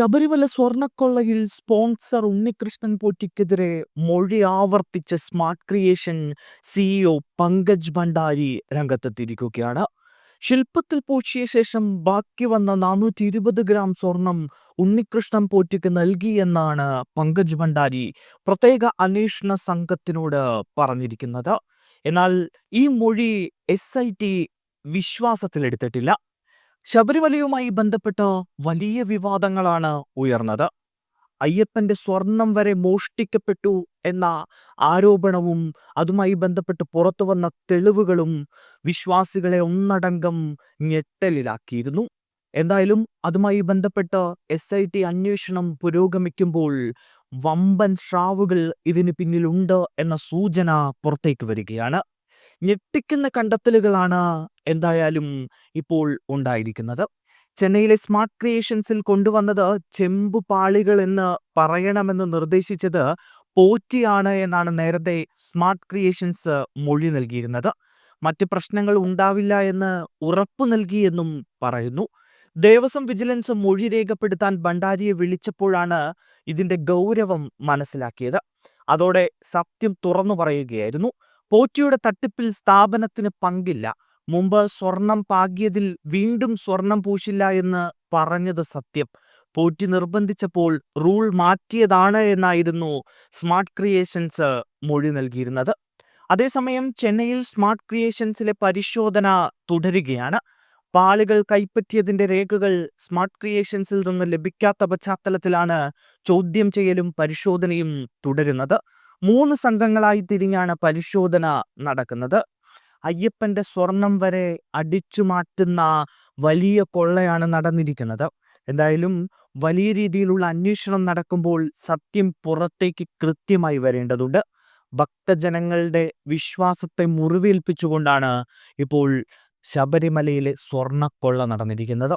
ശബരിമല സ്വർണക്കൊള്ളയിൽ സ്പോൺസർ ഉണ്ണികൃഷ്ണൻ പോറ്റിക്കെതിരെ മൊഴി ആവർത്തിച്ച smart creation CEO Pankaj Bhandari രംഗത്തെത്തിയിരിക്കുകയാണ്. ശില്പത്തിൽ പൂശിയ ശേഷം ബാക്കി വന്ന നാനൂറ്റി ഇരുപത് ഗ്രാം സ്വർണം ഉണ്ണികൃഷ്ണൻ പോറ്റിക്ക് നൽകിയെന്നാണ് പങ്കജ് ഭണ്ഡാരി പ്രത്യേക അന്വേഷണ സംഘത്തിനോട് പറഞ്ഞിരിക്കുന്നത്. എന്നാൽ ഈ മൊഴി എസ് ഐ ടി വിശ്വാസത്തിലെടുത്തിട്ടില്ല. ശബരിമലയുമായി ബന്ധപ്പെട്ട് വലിയ വിവാദങ്ങളാണ് ഉയർന്നത്. അയ്യപ്പന്റെ സ്വർണം വരെ മോഷ്ടിക്കപ്പെട്ടു എന്ന ആരോപണവും അതുമായി ബന്ധപ്പെട്ട് പുറത്തു വന്ന തെളിവുകളും വിശ്വാസികളെ ഒന്നടങ്കം ഞെട്ടലിലാക്കിയിരുന്നു. എന്തായാലും അതുമായി ബന്ധപ്പെട്ട് എസ് ഐ ടി അന്വേഷണം പുരോഗമിക്കുമ്പോൾ വമ്പൻ ശ്രാവുകൾ ഇതിന് പിന്നിലുണ്ട് എന്ന സൂചന പുറത്തേക്ക് വരികയാണ്. ഞെട്ടിക്കുന്ന കണ്ടെത്തലുകളാണ് എന്തായാലും ഇപ്പോൾ ഉണ്ടായിരിക്കുന്നത്. ചെന്നൈയിലെ സ്മാർട്ട് ക്രിയേഷൻസിൽ കൊണ്ടുവന്നത് ചെമ്പു പാളികൾ എന്ന് പറയണമെന്ന് നിർദ്ദേശിച്ചത് പോറ്റിയാണ് എന്നാണ് നേരത്തെ സ്മാർട്ട് ക്രിയേഷൻസ് മൊഴി നൽകിയിരുന്നത്. മറ്റ് പ്രശ്നങ്ങൾ ഉണ്ടാവില്ല എന്ന് ഉറപ്പു നൽകിയെന്നും പറയുന്നു. ദേവസ്വം വിജിലൻസ് മൊഴി രേഖപ്പെടുത്താൻ ഭണ്ഡാരിയെ വിളിച്ചപ്പോഴാണ് ഇതിന്റെ ഗൗരവം മനസ്സിലാക്കിയത്. അതോടെ സത്യം തുറന്നു പറയുകയായിരുന്നു. പോറ്റിയുടെ തട്ടിപ്പിൽ സ്ഥാപനത്തിന് പങ്കില്ല. മുമ്പ് സ്വർണം പാകിയതിൽ വീണ്ടും സ്വർണം പൂശില്ല എന്ന് പറഞ്ഞത് സത്യം. പോറ്റി നിർബന്ധിച്ചപ്പോൾ റൂൾ മാറ്റിയതാണ് എന്നായിരുന്നു സ്മാർട്ട് ക്രിയേഷൻസ് മൊഴി നൽകിയിരുന്നത്. അതേസമയം ചെന്നൈയിൽ സ്മാർട്ട് ക്രിയേഷൻസിലെ പരിശോധന തുടരുകയാണ്. പാളികൾ കൈപ്പറ്റിയതിന്റെ രേഖകൾ സ്മാർട്ട് ക്രിയേഷൻസിൽ നിന്ന് ലഭിക്കാത്ത പശ്ചാത്തലത്തിലാണ് ചോദ്യം ചെയ്യലും പരിശോധനയും തുടരുന്നത്. മൂന്ന് സംഘങ്ങളായി തിരിഞ്ഞാണ് പരിശോധന നടക്കുന്നത്. അയ്യപ്പന്റെ സ്വർണം വരെ അടിച്ചു മാറ്റുന്ന വലിയ കൊള്ളയാണ് നടന്നിരിക്കുന്നത്. എന്തായാലും വലിയ രീതിയിലുള്ള അന്വേഷണം നടക്കുമ്പോൾ സത്യം പുറത്തേക്ക് കൃത്യമായി വരേണ്ടതുണ്ട്. ഭക്തജനങ്ങളുടെ വിശ്വാസത്തെ മുറിവേൽപ്പിച്ചുകൊണ്ടാണ് ഇപ്പോൾ ശബരിമലയിലെ സ്വർണക്കൊള്ള നടന്നിരിക്കുന്നത്.